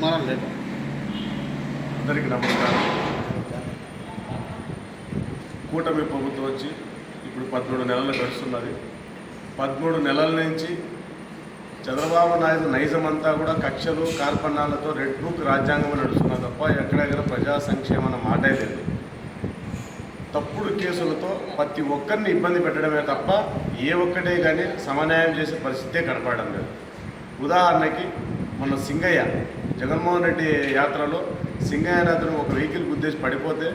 అనుమానం లేదు? అందరికీ నమస్కారం. కూటమి ప్రభుత్వం వచ్చి ఇప్పుడు పదమూడు నెలలు గడుస్తున్నది. పదమూడు నెలల నుంచి చంద్రబాబు నాయుడు నైజం అంతా కూడా కక్షలు కార్పణాలతో రెడ్ బుక్ రాజ్యాంగం నడుస్తున్నది తప్ప ఎక్కడెక్కడ ప్రజా సంక్షేమం అన్న మాటే లేదు. తప్పుడు కేసులతో ప్రతి ఒక్కరిని ఇబ్బంది పెట్టడమే తప్ప ఏ ఒక్కటే కానీ సమన్యాయం చేసే పరిస్థితే కనపడడం లేదు. ఉదాహరణకి మన సింగయ్య జగన్మోహన్ రెడ్డి యాత్రలో సింగయ్య అతను ఒక వెహికల్ గుద్దేసి పడిపోతే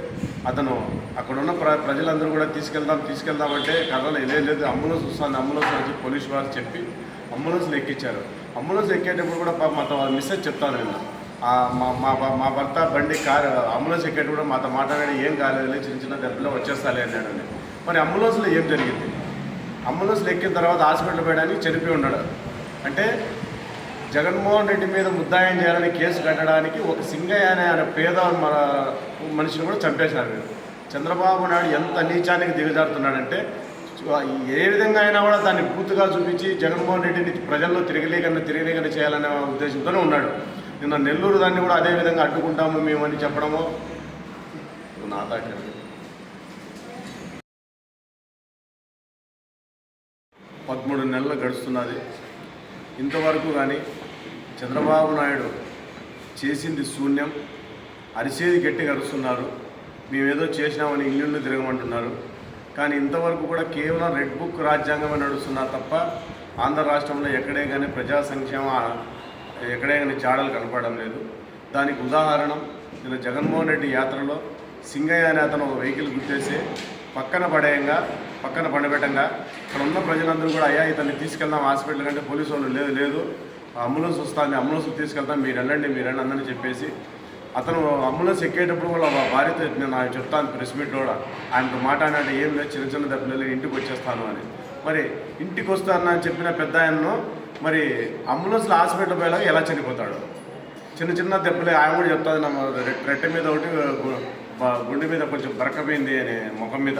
అతను అక్కడ ఉన్న ప్ర ప్రజలందరూ కూడా తీసుకెళ్దాం తీసుకెళ్దామంటే కర్రలు లేదు లేదు. అంబులెన్స్ వస్తుంది అంబులెన్స్ వచ్చి పోలీసు వారు చెప్పి అంబులెన్స్లు ఎక్కించారు అంబులెన్స్ ఎక్కేటప్పుడు కూడా పాపం మాతో మిస్సెస్ చెప్తాను నేను మా మా మా భర్త బండి కారు అంబులెన్స్ ఎక్కేటప్పుడు కూడా మాతో మాట్లాడాడు ఏం కాలేదు చిన్న చిన్న దెబ్బలో వచ్చేస్తాలే అన్నాడు మరి అంబులెన్స్లో ఏం జరిగింది? అంబులెన్స్లో ఎక్కిన తర్వాత హాస్పిటల్ పోయడానికి చనిపోయి ఉన్నాడు అంటే జగన్మోహన్ రెడ్డి మీద ముద్దాయం చేయాలని కేసు కట్టడానికి ఒక సింగయ్య అనే ఆయన పేద మన మనిషిని కూడా చంపేశారు మీరు చంద్రబాబు నాయుడు ఎంత నీచానికి దిగజారుతున్నాడంటే ఏ విధంగా అయినా కూడా దాన్ని పూర్తిగా చూపించి జగన్మోహన్ రెడ్డిని ప్రజల్లో తిరగలేకన్నా తిరగలేకన్నా చేయాలనే ఉద్దేశంతోనే ఉన్నాడు. నిన్న నెల్లూరు దాన్ని కూడా అదే విధంగా అడ్డుకుంటాము మేమని చెప్పడము నా దాకా పదమూడు నెలలు గడుస్తున్నది. ఇంతవరకు కానీ చంద్రబాబు నాయుడు చేసింది శూన్యం. అరిసేది గట్టి అరుస్తున్నారు. మేమేదో చేసినామని ఇల్లు తిరగమంటున్నారు. కానీ ఇంతవరకు కూడా కేవలం రెడ్ బుక్ రాజ్యాంగమే నడుస్తున్నారు తప్ప ఆంధ్ర రాష్ట్రంలో ఎక్కడే కానీ ప్రజా సంక్షేమ ఎక్కడే కానీ చాడలు కనపడడం లేదు. దానికి ఉదాహరణ నిన్న జగన్మోహన్ రెడ్డి యాత్రలో సింగయ్య అనే అతను ఒక వెహికల్ గుర్తేసి పక్కన పడేయంగా పక్కన పండబెట్టంగా అక్కడ ఉన్న ప్రజలందరూ కూడా అయ్యా ఇతన్ని తీసుకెళ్దాం హాస్పిటల్ కంటే పోలీసు వాళ్ళు లేదు లేదు అంబులెన్స్ వస్తుంది అంబులెన్స్ తీసుకెళ్తాను మీరు వెళ్ళండి మీరు వెళ్ళండి అందరని చెప్పేసి. అతను అంబులెన్స్ ఎక్కేటప్పుడు వాళ్ళ భార్యతో నేను ఆయన చెప్తాను ప్రెస్ మీట్లో కూడా ఆయనతో మాట్లాడినట్టు ఏం లేదు చిన్న చిన్న దెబ్బలు ఇంటికి వచ్చేస్తాను అని. మరి ఇంటికి వస్తాను అని చెప్పిన పెద్ద ఆయనను మరి అంబులెన్స్లో హాస్పిటల్ పోయేలాగా ఎలా చనిపోతాడు? చిన్న చిన్న దెబ్బలే ఆయన కూడా చెప్తాది నా రె- రెట్టె మీద ఒకటి గుండె మీద కొంచెం బరకపోయింది అని ముఖం మీద.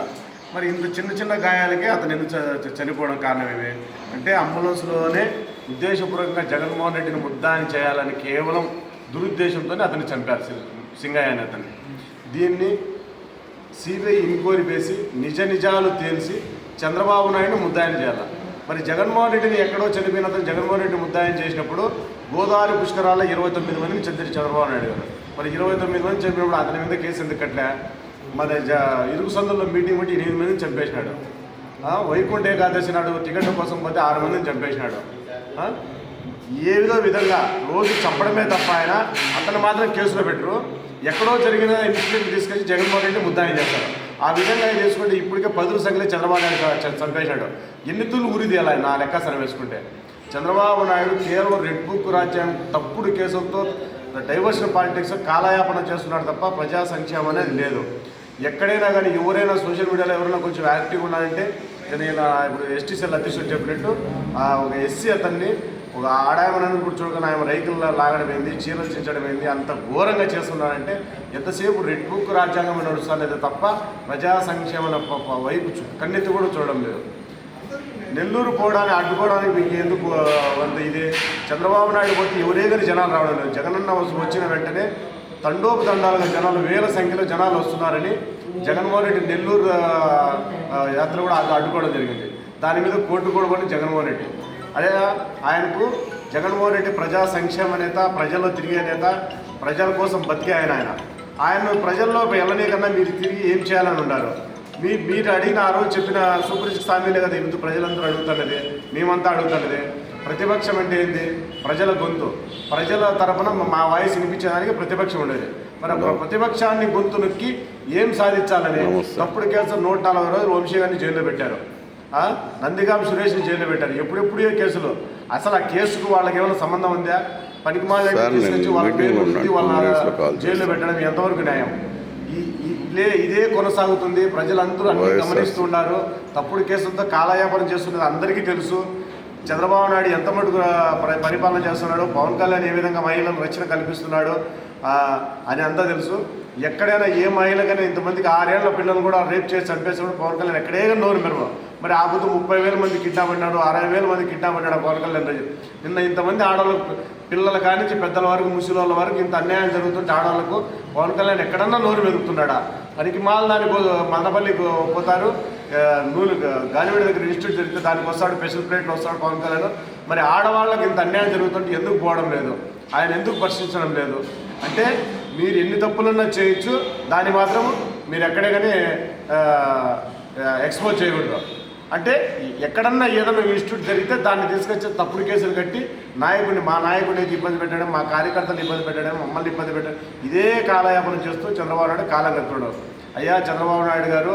మరి ఇంత చిన్న చిన్న గాయాలకే అతను ఎందుకు చ- చనిపోవడం కారణం ఏమి? అంటే అంబులెన్స్లోనే ఉద్దేశపూర్వకంగా జగన్మోహన్ రెడ్డిని ముద్దాని చేయాలని కేవలం దురుద్దేశంతోనే అతన్ని చంపారు సింగయ్య అని అతన్ని. దీన్ని సిబిఐ ఇంక్వైరీ వేసి నిజ నిజాలు తేల్చి చంద్రబాబు నాయుడు ముద్దాయన చేయాలి. మరి జగన్మోహన్ రెడ్డిని ఎక్కడో చనిపోయిన అతను జగన్మోహన్ రెడ్డి ముద్దాయం చేసినప్పుడు గోదావరి పుష్కరాల్లో ఇరవై తొమ్మిది మందిని చంద్ర చంద్రబాబు నాయుడు గారు. మరి ఇరవై తొమ్మిది మంది చంపినప్పుడు అతని మీద కేసు ఎందుకు కట్టలే మరి జ ఇరుగు సందుల్లో మీటింగ్ పెట్టి ఎనిమిది మందిని చంపేసినాడు. వైకుంఠ ఏకాదశి నాడు టికెట్ కోసం పోతే ఆరు మందిని చంపేసినాడు. ఏదో విధంగా రోజు చంపడమే తప్ప ఆయన అతను మాత్రం కేసులో పెట్టరు. ఎక్కడో జరిగిన ఇన్సిడెంట్ తీసుకొచ్చి జగన్మోహన్ రెడ్డి ముద్దాయి చేస్తారు ఆ విధంగా ఆయన చేసుకుంటే ఇప్పటికే పదులు సంఖ్యలో చంద్రబాబు నాయుడు చంపేశాడు. ఎన్ని తులు ఉరి తీయాలి నా లెక్క సరివేసుకుంటే చంద్రబాబు నాయుడు కేవలం రెడ్ బుక్ రాజ్యం తప్పుడు కేసులతో డైవర్షన్ పాలిటిక్స్ కాలయాపన చేస్తున్నాడు తప్ప ప్రజా సంక్షేమం అనేది లేదు. ఎక్కడైనా కానీ ఎవరైనా సోషల్ మీడియాలో ఎవరైనా కొంచెం యాక్టివ్ ఉన్నారంటే నేను ఇలా ఇప్పుడు ఎస్టీ సెల్ అధ్యక్షుడు చెప్పినట్టు ఆ ఒక ఎస్సీ అతన్ని ఒక ఆడాయమనని కూడా చూడగానే ఆయన రైతుల్లో లాగడం ఏంది చీరలు చించడం ఏంది అంత ఘోరంగా చేస్తున్నారంటే ఎంతసేపు రెడ్ బుక్ రాజ్యాంగం నడుస్తున్నదే తప్ప ప్రజా సంక్షేమ వైపు కన్నెత్తి కూడా చూడడం లేదు. నెల్లూరు పోవడానికి అడ్డుకోవడానికి మీకు ఎందుకు అంత ఇది? చంద్రబాబు నాయుడు పోతే ఎవరేదని జనాలు రావడం లేదు. జగనన్న వచ్చిన వెంటనే తండోపదండాలుగా జనాలు వేల సంఖ్యలో జనాలు వస్తున్నారని జగన్మోహన్ రెడ్డి నెల్లూరు యాత్ర కూడా అడ్డుకోవడం జరిగింది. దాని మీద కోర్టు కూడా జగన్మోహన్ రెడ్డి. అదే ఆయనకు జగన్మోహన్ రెడ్డి ప్రజా సంక్షేమ నేత ప్రజల్లో తిరిగే నేత ప్రజల కోసం బతికే ఆయన ఆయన. ఆయన ప్రజల్లో వెళ్ళనే కన్నా మీరు తిరిగి ఏం చేయాలని ఉన్నారు? మీ మీరు అడిగిన ఆ రోజు చెప్పిన సూపరిచిత హామీలే కదా ఇందు ప్రజలందరూ అడుగుతున్నది? మేమంతా అడుగుతున్నది? ప్రతిపక్షం అంటే ఏంది? ప్రజల గొంతు. ప్రజల తరపున మా వాయిస్ వినిపించడానికి ప్రతిపక్షం ఉండేది. మరి ప్రతిపక్షాన్ని గొంతు నొక్కి ఏం సాధించాలని? తప్పుడు కేసు నూట నలభై రోజులు వంశీ గారిని జైల్లో పెట్టారు? నందిగాం సురేష్ని జైల్లో పెట్టారు. ఎప్పుడెప్పుడే కేసులు? అసలు ఆ కేసుకు వాళ్ళకి ఏమైనా సంబంధం ఉందా? పనికి వాళ్ళ కాల్ జైల్లో పెట్టడం ఎంతవరకు న్యాయం? ఇదే ఇదే కొనసాగుతుంది. ప్రజలందరూ అన్ని గమనిస్తున్నారు తప్పుడు కేసులతో కాలయాపన చేస్తున్నది అందరికీ తెలుసు. చంద్రబాబు నాయుడు ఎంత మటుకు పరి- పరిపాలన చేస్తున్నాడు పవన్ కళ్యాణ్ ఏ విధంగా మహిళలకు రక్షణ కల్పిస్తున్నాడు అని అంతా తెలుసు. ఎక్కడైనా ఏ మహిళకైనా ఇంతమందికి ఆరేళ్ళ పిల్లలు కూడా రేప్ చేసి చంపేసినప్పుడు పవన్ కళ్యాణ్. ఎక్కడే నోరు మెరవ మరి ఆ బుద్ధి ముప్పై వేల మంది కిడ్నాప్ అన్నాడు అరవై వేల మంది కిడ్నాప్ అన్నాడు పవన్ కళ్యాణ్ రోజు. నిన్న ఇంతమంది ఆడవాళ్ళు పిల్లల కానించి పెద్దల వరకు ముసలి వాళ్ళ వరకు ఇంత అన్యాయం జరుగుతుంటే ఆడవాళ్ళకు పవన్ కళ్యాణ్ ఎక్కడన్నా నోరు వెతుకుతున్నాడా పనికి మాల దానికి మదపల్లికి పోతారు. నూలు గాలివీడి దగ్గర ఇన్స్టిట్యూట్ జరిగితే దానికి వస్తాడు స్పెషల్ ప్లేట్లు వస్తాడు పవన్ కళ్యాణ్. మరి ఆడవాళ్ళకి ఇంత అన్యాయం జరుగుతుంటే ఎందుకు పోవడం లేదు? ఆయన ఎందుకు ప్రశ్నించడం లేదు? అంటే మీరు ఎన్ని తప్పులన్నా చేయొచ్చు దాన్ని మాత్రం మీరు ఎక్కడే కానీ ఎక్స్పోజ్ చేయకూడదు. అంటే ఎక్కడన్నా ఏదైనా ఇన్స్టిట్యూట్ జరిగితే దాన్ని తీసుకొచ్చి తప్పుడు కేసులు కట్టి నాయకుడిని మా నాయకుడిని ఇబ్బంది పెట్టడం మా కార్యకర్తలు ఇబ్బంది పెట్టడం మమ్మల్ని ఇబ్బంది పెట్టడం ఇదే కాలయాపన చేస్తూ చంద్రబాబు నాయుడు కాలం అయ్యా చంద్రబాబు నాయుడు గారు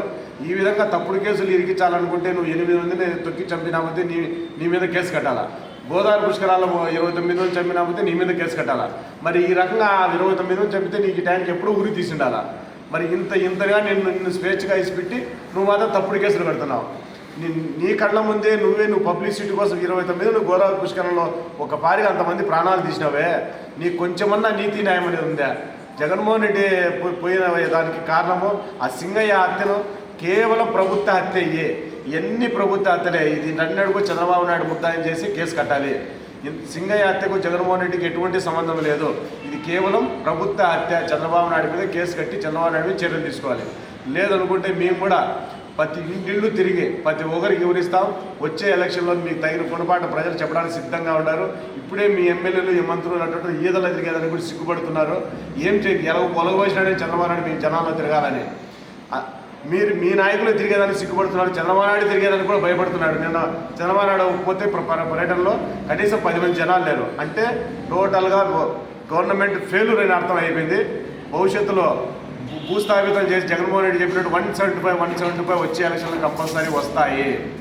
ఈ విధంగా తప్పుడు కేసులు ఇరికించాలనుకుంటే నువ్వు ఎనిమిది మందిని తొక్కి చంపినామంటే నీ నీ మీద కేసు కట్టాలా? గోదావరి పుష్కరాల్లో ఇరవై తొమ్మిది మంది చంపినామంటే నీ మీద కేసు కట్టాలా? మరి ఈ రకంగా ఆ ఇరవై తొమ్మిది మంది చంపితే నీకు టైంకి ఎప్పుడూ ఉరి తీసిండాలా? మరి ఇంత ఇంతగా నేను నిన్ను స్వేచ్ఛగా ఇసిపెట్టి నువ్వు మాత్రం తప్పుడు కేసులు కడుతున్నావు. నీ నీ కళ్ళ ముందే నువ్వే నువ్వు పబ్లిసిటీ కోసం ఇరవై తొమ్మిది నువ్వు గోదావరి పుష్కరంలో ఒక పారిగా అంతమంది ప్రాణాలు తీసినావే. నీకు కొంచెమన్నా నీతి న్యాయం అనేది ఉందా? జగన్మోహన్ రెడ్డి పో- పోయిన దానికి కారణము ఆ సింగయ్య హత్యను కేవలం ప్రభుత్వ హత్య ఎన్ని ప్రభుత్వ హత్యలే ఇది నన్నడుగు చంద్రబాబు నాయుడు ముద్దాయం చేసి కేసు కట్టాలి. సింగయ్య హత్యకు జగన్మోహన్ రెడ్డికి ఎటువంటి సంబంధం లేదు. ఇది కేవలం ప్రభుత్వ హత్య చంద్రబాబు నాయుడు మీద కేసు కట్టి చంద్రబాబు నాయుడు మీద చర్యలు తీసుకోవాలి. లేదనుకుంటే మేము కూడా ప్రతి ఇంటిళ్ళు తిరిగి ప్రతి ఒక్కరికి వివరిస్తాం. వచ్చే ఎలక్షన్లో మీకు తగిన పొరపాటు ప్రజలు చెప్పడానికి సిద్ధంగా ఉన్నారు. ఇప్పుడే మీ ఎమ్మెల్యేలు ఈ మంత్రులు అన్నట్టు ఈదల తిరిగేదానికి కూడా సిగ్గుపడుతున్నారు. ఏం చేయాలి ఎలా పొలగబోసినాడని చంద్రబాబు నాయుడు మీ జనాల్లో తిరగాలని. మీరు మీ నాయకులు తిరిగేదానికి సిగ్గుపడుతున్నారు చంద్రబాబు నాయుడు తిరిగేదానికి కూడా భయపడుతున్నాడు. నిన్న చంద్రబాబు నాయుడు పోతే పర్యటనలో కనీసం పది మంది జనాలు లేరు. అంటే టోటల్గా గవర్నమెంట్ ఫెయిల్యూర్ అని అర్థం అయిపోయింది. భవిష్యత్తులో భూ- భూస్థాపితం చేసి జగన్మోహన్ రెడ్డి చెప్పినట్టు one seventy five one seventy five వచ్చే ఎలక్షన్లు కంపల్సరీ వస్తాయి.